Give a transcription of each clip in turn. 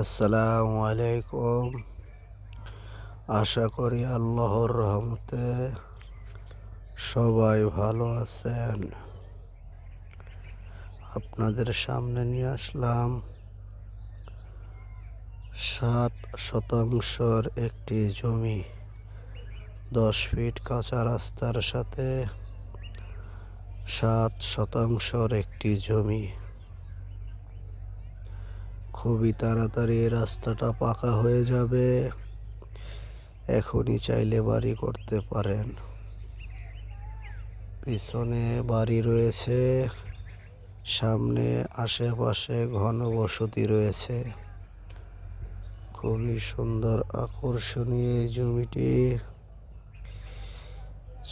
আসসালামু আলাইকুম। আশা করি আল্লাহর রহমতে সবাই ভালো আছেন। আপনাদের সামনে নিয়ে আসলাম সাত শতাংশর একটি জমি, দশ ফিট কাঁচা রাস্তার সাথে সাত শতাংশর একটি জমি। খুবই তাড়াতাড়ি রাস্তাটা পাকা হয়ে যাবে। এখনই চাইলে বাড়ি করতে পারেন। পিছনে বাড়ি রয়েছে, সামনে আশেপাশে ঘন বসতি রয়েছে। খুবই সুন্দর আকর্ষণীয় এই জমিটি।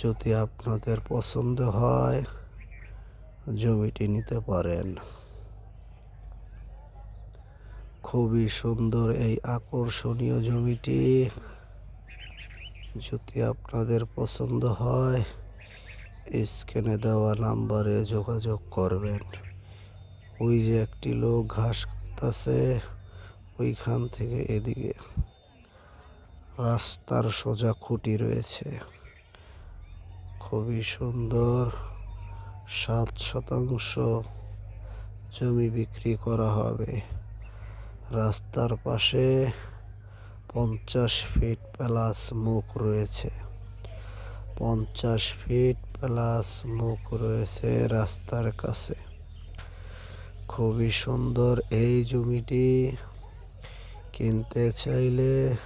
যদি আপনাদের পছন্দ হয়, জমিটি নিতে পারেন। খুবই সুন্দর এই আকর্ষণীয় জমিটি। যদি আপনাদের পছন্দ হয় স্ক্যানে দেওয়া নাম্বারে যোগাযোগ করবেন। ওই যে একটি লোক ঘাস কাটতেছে, ওইখান থেকে এদিকে রাস্তার সোজা খুঁটি রয়েছে। খুবই সুন্দর, সাত শতাংশ জমি বিক্রি করা হবে। রাস্তার পাশে পঞ্চাশ ফিট প্লাস মুখ রয়েছে। পঞ্চাশ ফিট প্লাস মুখ রয়েছে রাস্তার কাছে। খুবই সুন্দর এই জমিটি। কিনতে চাইলে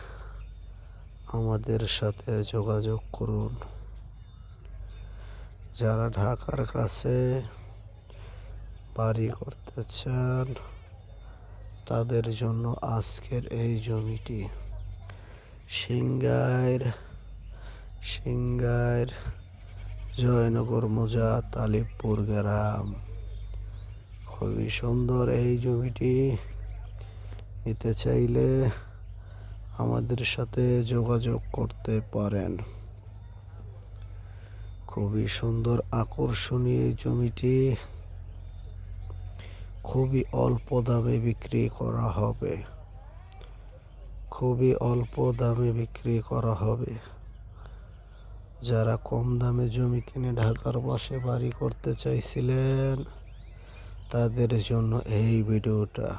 আমাদের সাথে যোগাযোগ করুন। যারা ঢাকার কাছে বাড়ি করতে চান তাদের জন্য আজকের এই জমিটি। সিংগাইর সিংগাইর জয়নগর মোজা তালিবপুর গ্রাম। খুবই সুন্দর এই জমিটি। নিতে চাইলে আমাদের সাথে যোগাযোগ করতে পারেন। খুবই সুন্দর আকর্ষণীয় জমিটি। খুবই অল্প দামে বিক্রি করা হবে। খুবই অল্প দামে বিক্রি করা হবে। যারা কম দামে জমি কিনে ঢাকার পাশে বাড়ি করতে চাইছিলেন, তাদের জন্য এই ভিডিওটা।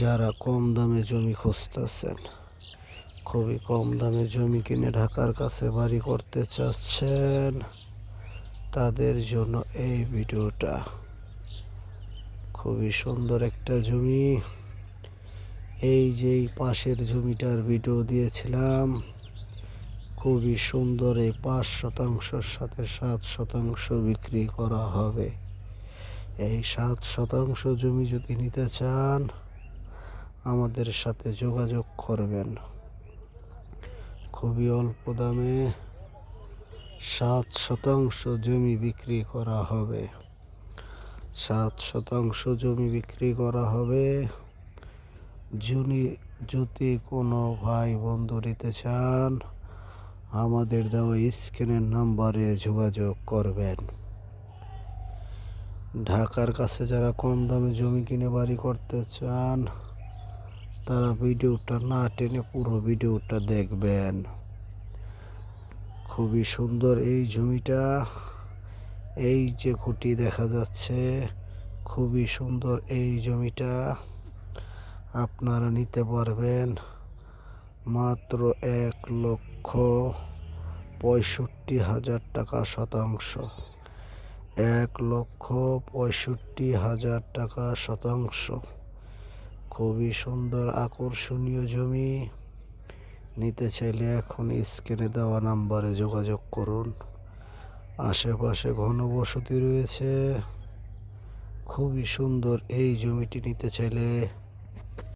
যারা কম দামে জমি খুঁজতেছেন, খুবই কম দামে জমি কিনে ঢাকার কাছে বাড়ি করতে চাচ্ছেন তাদের জন্য এই ভিডিওটা। খুবই সুন্দর একটা জমি। এই যেই পাশের জমিটার ভিডিও দিয়েছিলাম, খুবই সুন্দর এই পাঁচ শতাংশের সাথে সাত শতাংশ বিক্রি করা হবে। এই সাত শতাংশ জমি যদি নিতে চান, আমাদের সাথে যোগাযোগ করবেন। খুবই অল্প দামে সাত শতাংশ জমি বিক্রি করা হবে। সাত শতাংশ জমি বিক্রি করা হবে। যদি যদি কোনো ভাই বন্ধু নিতে চান, আমাদের দেওয়া স্ক্রিনের নাম্বারে যোগাযোগ করবেন। ঢাকার কাছে যারা কম দামে জমি কিনে বাড়ি করতে চান, তারা ভিডিওটা না টেনে পুরো ভিডিওটা দেখবেন। খুবই সুন্দর এই জমিটা। এই যে খুঁটি দেখা যাচ্ছে, খুবই সুন্দর এই জমিটা। আপনারা নিতে পারবেন মাত্র এক লক্ষ পঁয়ষট্টি হাজার টাকা শতাংশ। এক লক্ষ পঁয়ষট্টি হাজার টাকা শতাংশ। খুবই সুন্দর, আকর্ষণীয় জমি। নিতে চাইলে এখন স্ক্রিনে দেওয়া নাম্বারে যোগাযোগ করুন। আশেপাশে ঘনবসতি রয়েছে। খুবই সুন্দর এই জমিটি নিতে চাইলে